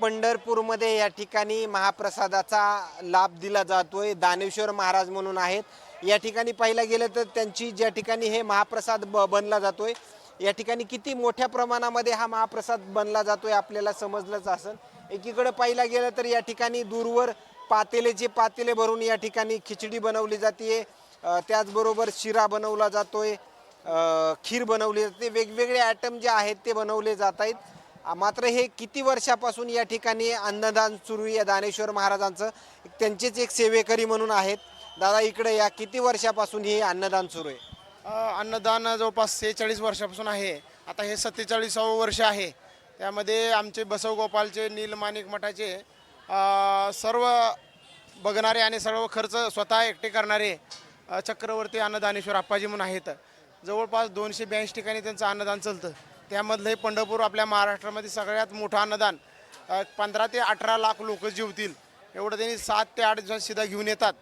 पंढरपूरमध्ये या ठिकाणी महाप्रसादाचा लाभ दिला जातोय. दानेश्वर महाराज म्हणून आहेत. या ठिकाणी पाहिलं गेलं तर त्यांची ज्या ठिकाणी हे महाप्रसाद ब बनला जातोय या ठिकाणी किती मोठ्या प्रमाणामध्ये हा महाप्रसाद बनला जातोय आपल्याला समजलंच असेल. एकीकडे पाहिलं गेलं तर या ठिकाणी दूरवर पातेलेचे पातेले भरून या ठिकाणी खिचडी बनवली जाते त्याचबरोबर शिरा बनवला जातोय. खीर बनवली जाते. वेगवेगळे आयटम जे आहेत ते बनवले जात आहेत. मात्र हे किती वर्षापासून या ठिकाणी अन्नदान सुरू आहे या दानेश्वर महाराजांचं? त्यांचेच एक सेवेकरी म्हणून आहेत. दादा इकडे या किती वर्षापासून हे अन्नदान सुरू आहे? अ, अन्नदान जवळपास सेहेचाळीस वर्षापासून आहे. आता हे सत्तेचाळीसावं वर्ष आहे. त्यामध्ये आमचे बसवगोपालचे नीलमाणिक मठाचे अ, सर्व बघणारे आणि सर्व खर्च स्वतः एकटे करणारे अ, चक्रवर्ती अन्नदानेश्वर आप्पाजी म्हणून आहेत. जवळपास दोनशे ब्याऐंशी ठिकाणी त्यांचं अन्नदान चालतं. त्यामधलं हे पंढरपूर आपल्या महाराष्ट्रामध्ये सगळ्यात मोठं अन्नदान पंधरा ते अठरा लाख लोक जेवतील. एवढं त्यांनी सात ते आठ जण शिदा घेऊन येतात.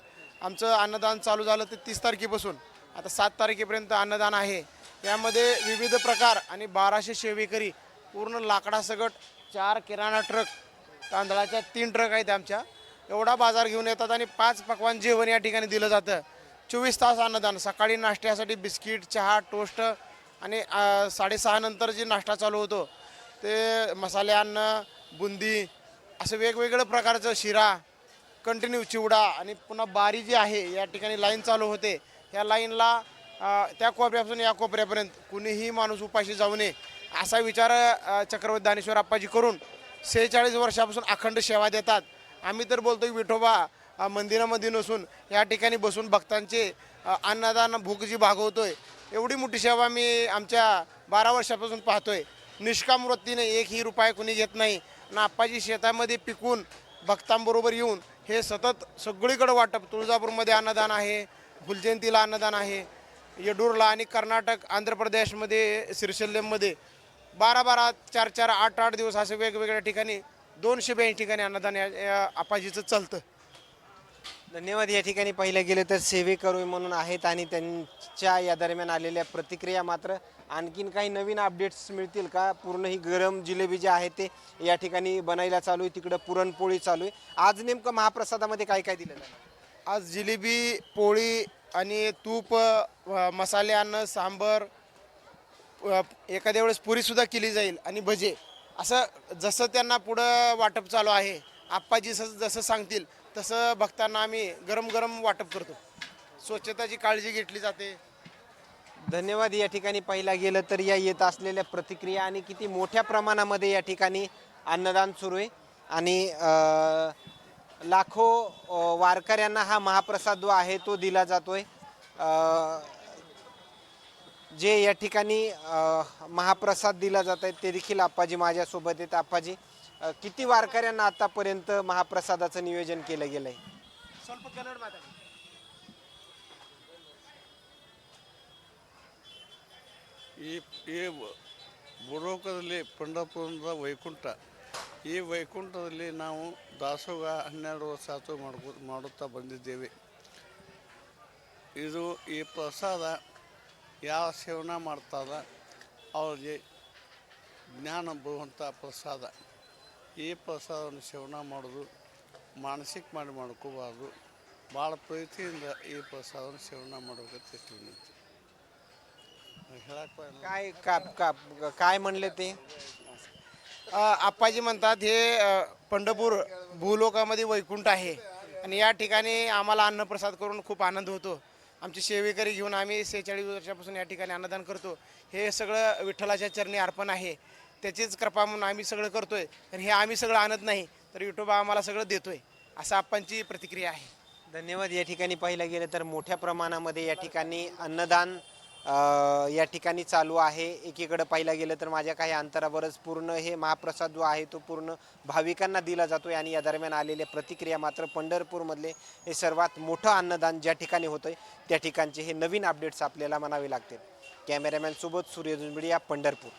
आमचं अन्नदान चालू झालं ते तीस तारखेपासून. आता सात तारखेपर्यंत अन्नदान आहे. यामध्ये विविध प्रकार आणि बाराशे शेवेकरी पूर्ण लाकडासकट चार किराणा ट्रक तांदळाच्या तीन ट्रक आहेत आमच्या. एवढा बाजार घेऊन येतात आणि पाच पकवान जेवण या ठिकाणी दिलं जातं. चोवीस तास अन्नदान सकाळी नाश्त्यासाठी बिस्किट चहा टोस्ट आणि साडेसहानंतर साडेसहा नंतर जे नाश्ता चालू होतो ते मसाले अन्न बुंदी असं वेगवेगळं प्रकारचं शिरा कंटिन्यू चिवडा आणि पुन्हा बारी जी आहे या ठिकाणी लाईन चालू होते. ह्या लाईनला त्या कोपऱ्यापासून या कोपऱ्यापर्यंत कुणीही माणूस उपाशी जाऊ नये असा विचार चक्रवर्ती दानेश्वर आप्पाजी करून सेहेचाळीस वर्षापासून अखंड सेवा देतात. आम्ही तर बोलतो की विठोबा मंदिरामध्ये नसून या ठिकाणी बसून भक्तांचे अन्नदान भूक जी भागवतोय. एवढी मोठी सेवा मी आमच्या बारा वर्षापासून पाहतोय. निष्काम वृत्तीने एकही रुपये कुणी घेत नाही. ना आप्पाजी शेतामध्ये पिकून भक्तांबरोबर येऊन हे सतत सगळीकडे वाटप. तुळजापूरमध्ये अन्नदान आहे फुलजयंतीला अन्नदान आहे येडूरला आणि कर्नाटक आंध्र प्रदेशमध्ये श्रीशल्यममध्ये बारा बारा चार चार आठ आठ दिवस असे वेगवेगळ्या ठिकाणी दोनशे ब्याऐंशी ठिकाणी अन्नदान या आपाजीचं चालतं. धन्यवाद. या ठिकाणी पाहिलं गेलं तर सेवेकरू म्हणून आहेत आणि त्यांच्या या दरम्यान आलेल्या प्रतिक्रिया मात्र आणखीन काही नवीन अपडेट्स मिळतील का? पूर्ण ही गरम जिलेबी जे आहे ते या ठिकाणी बनायला चालू आहे. तिकडं पुरणपोळी चालू आहे. आज नेमकं महाप्रसादामध्ये काय काय दिलं जाणार आज जिलेबी पोळी आणि तूप अ, मसाले अन्न सांबर अ, एखाद्या वेळेस पुरीसुद्धा केली जाईल आणि भजे. असं जसं त्यांना पुढं वाटप चालू आहे आप्पाजी जसं जसं सांगतील तसं भक्तांना आम्ही गरम गरम वाटप करतो. स्वच्छताची काळजी घेतली जाते. धन्यवाद. या ठिकाणी पाहिला गेलं तर या येत असलेल्या प्रतिक्रिया आणि किती मोठ्या प्रमाणामध्ये या ठिकाणी अन्नदान सुरू आहे. आणि लाखो वारकऱ्यांना हा महाप्रसाद जो आहे तो दिला जातोय. जे या ठिकाणी महाप्रसाद दिला जात आहे ते देखील आप्पाजी माझ्यासोबत आहेत. आप्पाजी अ, किती वारकऱ्यांना आतापर्यंत महाप्रसादाचं नियोजन केलं गेलं आहे ಸ್ವಲ್ಪ ಕನ್ನಡ ಮಾತಾಡಿ ಈ ಈ ಬುಡೋಕದಲ್ಲಿ ಪಂಡರಪುರದ ವೈಕುಂಠ ಈ ವೈಕುಂಠದಲ್ಲಿ ನಾವು ದಾಸೋಹ ಹನ್ನೆರಡು ವರ್ಷ ಆತು ಮಾಡ್ಕೊ ಮಾಡುತ್ತಾ ಬಂದಿದ್ದೇವೆ ಇದು ಈ ಪ್ರಸಾದ ಯಾವ ಸೇವನೆ ಮಾಡ್ತಾರ ಅವ್ರಿಗೆ ಜ್ಞಾನ ಬರುವಂಥ ಪ್ರಸಾದ ಈ ಪ್ರಸಾದವನ್ನು ಸೇವನೆ ಮಾಡೋದು ಮಾನಸಿಕ ಮಾಡಿ ಮಾಡ್ಕೋಬಾರ್ದು ಭಾಳ ಪ್ರೀತಿಯಿಂದ ಈ ಪ್ರಸಾದವನ್ನು ಸೇವನೆ ಮಾಡ್ಬೇಕಂತ ಹೇಳ್ತೀನಿ ಹೇಳಕ್ಕೆ काय का का- काय म्हणले ते अ, आप्पाजी म्हणतात हे अ, पंढरपूर भूलोकामध्ये वैकुंठ आहे आणि या ठिकाणी आम्हाला अन्नप्रसाद करून खूप आनंद होतो आमचे सेवेकरी घेऊन आम्ही सेहेचाळीस वर्षापासून या ठिकाणी अन्नदान करतो हे सगळं विठ्ठलाच्या चरणी अर्पण आहे त्याचीच कृपा म्हणून आम्ही सगळं करतोय. आणि हे आम्ही सगळं आणत नाही तर विठोबा आम्हाला सगळं देतोय. असं आप्पांची प्रतिक्रिया आहे. धन्यवाद. या ठिकाणी पाहिलं गेलं तर मोठ्या प्रमाणामध्ये या ठिकाणी अन्नदान अ, या ठिकाणी चालू आहे. एकीकडे पाहिलं गेलं तर माझ्या काही अंतरावरच पूर्ण हे महाप्रसाद जो आहे तो पूर्ण भाविकांना दिला जातो आणि या दरम्यान आलेल्या प्रतिक्रिया मात्र पंढरपूरमधले हे सर्वात मोठं अन्नदान ज्या ठिकाणी होतं त्या ठिकाणचे हे नवीन अपडेट्स आपल्याला म्हणावे लागतील. कॅमेरामॅन सोबत सूर्य पंढरपूर.